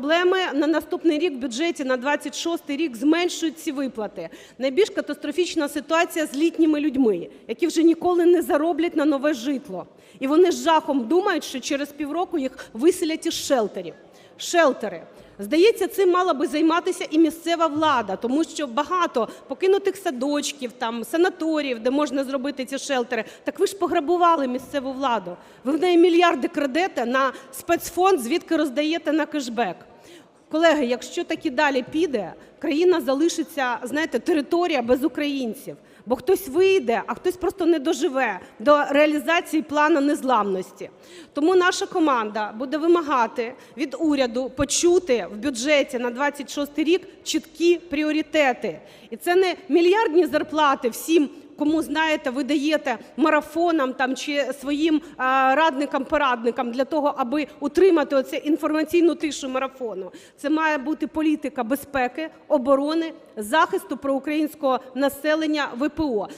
Проблеми на наступний рік в бюджеті на 26 рік зменшують ці виплати. Найбільш катастрофічна ситуація з літніми людьми, які вже ніколи не зароблять на нове житло. І вони з жахом думають, що через півроку їх виселять із шелтерів. Шелтери. Здається, цим мала би займатися і місцева влада, тому що багато покинутих садочків, там санаторіїв, де можна зробити ці шелтери. Так ви ж пограбували місцеву владу. Ви в неї мільярди крадете на спецфонд, звідки роздаєте на кешбек. Колеги, якщо так і далі піде, країна залишиться, знаєте, територія без українців. Бо хтось вийде, а хтось просто не доживе до реалізації плану незламності. Тому наша команда буде вимагати від уряду почути в бюджеті на 26 рік чіткі пріоритети. І це не мільярдні зарплати всім кому знаєте, ви даєте марафонам там чи своїм радникам-порадникам для того, аби утримати оце інформаційну тишу марафону. Це має бути політика безпеки, оборони, захисту проукраїнського населення ВПО.